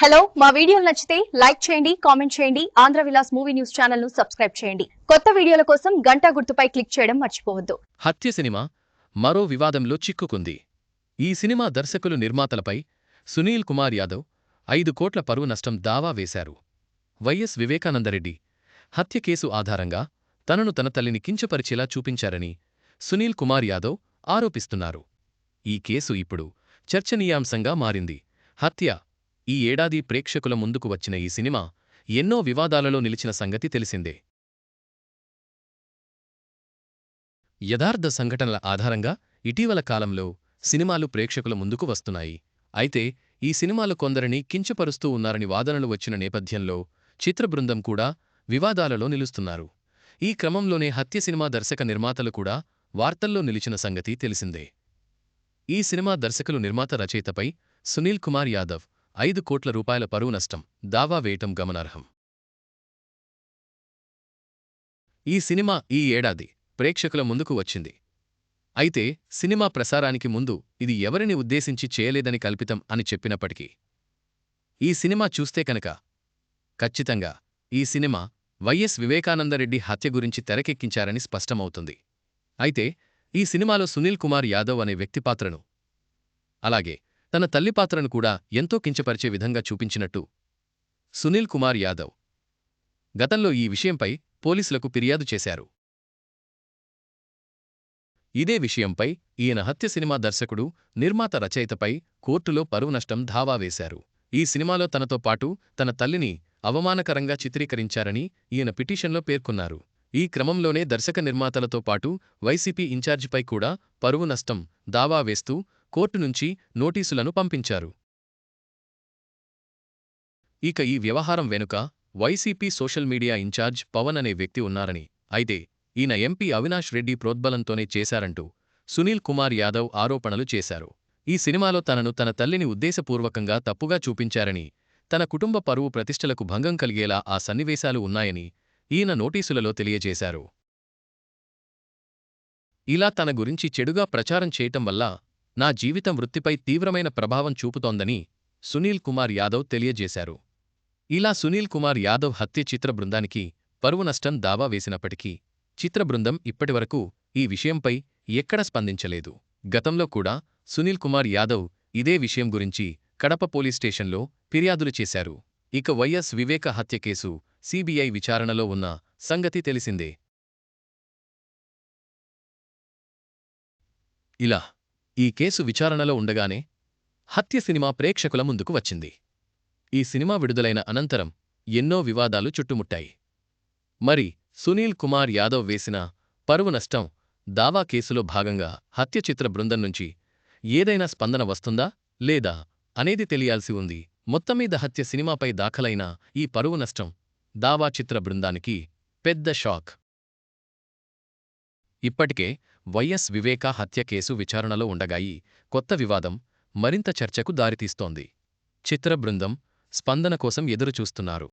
Hello మా వీడియోలు నచ్చితే లైక్ చేయండి కామెంట్ చేయండి ఆంధ్ర విలాస్ మూవీ న్యూస్ ఛానల్ను సబ్స్క్రైబ్ చేయండి. కొత్త వీడియోల కోసం గంటా గుర్తుపై క్లిక్ చేయడం మర్చిపోవద్దు. హత్య సినిమా మరో వివాదంలో చిక్కుకుంది. ఈ సినిమా దర్శకులు నిర్మాతలపై సునీల్ కుమార్ యాదవ్ ఐదు కోట్ల పరువు నష్టం దావా వేశారు. వైఎస్ వివేకానందరెడ్డి హత్య కేసు ఆధారంగా తనను తన తల్లిని కించపరిచేలా చూపించారని సునీల్ కుమార్ యాదవ్ ఆరోపిస్తున్నారు. ఈ కేసు ఇప్పుడు చర్చనీయాంశంగా మారింది. హత్య ఈ ఏడాది ప్రేక్షకుల ముందుకు వచ్చిన ఈ సినిమా ఎన్నో వివాదాలలో నిలిచిన సంగతి తెలిసిందే. యథార్థ సంఘటనల ఆధారంగా ఇటీవల కాలంలో సినిమాలు ప్రేక్షకుల ముందుకు వస్తున్నాయి. అయితే ఈ సినిమాలు కొందరిని కించపరుస్తూ ఉన్నారని వాదనలు వచ్చిన నేపథ్యంలో చిత్రబృందం కూడా వివాదాలలో నిలుస్తున్నారు. ఈ క్రమంలోనే హత్య సినిమా దర్శక నిర్మాతలు కూడా వార్తల్లో నిలిచిన సంగతి తెలిసిందే. ఈ సినిమా దర్శకులు నిర్మాత రచయితపై సునీల్ కుమార్ యాదవ్ ఐదు కోట్ల రూపాయల పరువు నష్టం దావా వేయటం గమనార్హం. ఈ సినిమా ఈ ఏడాది ప్రేక్షకుల ముందుకు వచ్చింది. అయితే సినిమా ప్రసారానికి ముందు ఇది ఎవరిని ఉద్దేశించి చేయలేదని కల్పితం అని చెప్పినప్పటికీ ఈ సినిమా చూస్తే కనుక ఖచ్చితంగా ఈ సినిమా వైఎస్ వివేకానందరెడ్డి హత్య గురించి తెరకెక్కించారని స్పష్టమవుతుంది. అయితే ఈ సినిమాలో సునీల్ కుమార్ యాదవ్ అనే వ్యక్తి పాత్రను అలాగే తన తల్లి పాత్రను కూడా ఎంతో కించపరిచే విధంగా చూపించినట్టు. సునీల్ కుమార్ యాదవ్. గతంలో ఈ విషయంపై పోలీసులకు ఫిర్యాదు చేశారు. ఇదే విషయంపై ఈయన హత్య సినిమా దర్శకుడు నిర్మాత రచయితపై కోర్టులో పరువు నష్టం ధావా వేశారు. ఈ సినిమాలో తనతో పాటు తన తల్లిని అవమానకరంగా చిత్రీకరించారని ఈయన పిటిషన్లో పేర్కొన్నారు. ఈ క్రమంలోనే దర్శక నిర్మాతలతో పాటు వైసీపీ ఇన్ఛార్జిపై కూడా పరువు నష్టం దావా వేస్తూ కోర్టు నుంచి నోటీసులను పంపించారు. ఇక ఈ వ్యవహారం వెనుక YCP social media incharge Pawan అనే వ్యక్తి ఉన్నారని అయితే ఈయన ఎంపీ అవినాష్ రెడ్డి ప్రోద్బలంతోనే చేశారంటూ సునీల్ కుమార్ యాదవ్ ఆరోపణలు చేశారు. ఈ సినిమాలో తనను తన తల్లిని ఉద్దేశపూర్వకంగా తప్పుగా చూపించారని తన కుటుంబ పరువు ప్రతిష్టలకు భంగం కలిగేలా ఆ సన్నివేశాలు ఉన్నాయని ఈయన నోటీసులలో తెలియజేశారు. ఇలా తన గురించి చెడుగా ప్రచారం చేయటం వల్ల నా జీవితం వృత్తిపై తీవ్రమైన ప్రభావం చూపుతోందని సునీల్ కుమార్ యాదవ్ తెలియజేశారు. ఇలా సునీల్ కుమార్ యాదవ్ హత్య చిత్ర బృందానికి పరువు నష్టం దావా వేసినప్పటికీ చిత్ర బృందం ఇప్పటివరకు ఈ విషయంపై ఎక్కడ స్పందించలేదు. గతంలో కూడా సునీల్ కుమార్ యాదవ్ ఇదే విషయం గురించి కడప పోలీస్ స్టేషన్లో ఫిర్యాదులు చేశారు. ఇక వైఎస్ వివేక హత్య కేసు సీబీఐ విచారణలో ఉన్న సంగతి తెలిసిందే. ఇలా ఈ కేసు విచారణలో ఉండగానే హత్య సినిమా ప్రేక్షకుల ముందుకు వచ్చింది. ఈ సినిమా విడుదలైన అనంతరం ఎన్నో వివాదాలు చుట్టుముట్టాయి. మరి సునీల్ కుమార్ యాదవ్ వేసిన పరువు నష్టం దావా కేసులో భాగంగా హత్య చిత్ర బృందం నుంచి ఏదైనా స్పందన వస్తుందా లేదా అనేది తెలియాల్సి ఉంది. మొత్తమీద హత్య సినిమాపై దాఖలైన ఈ పరువు నష్టం దావా చిత్ర బృందానికి పెద్ద షాక్. ఇప్పటికే వైఎస్ వివేకా హత్య కేసు విచారణలో ఉండగాయి కొత్త వివాదం మరింత చర్చకు దారితీస్తోంది. చిత్ర బృందం స్పందన కోసం ఎదురుచూస్తున్నారు.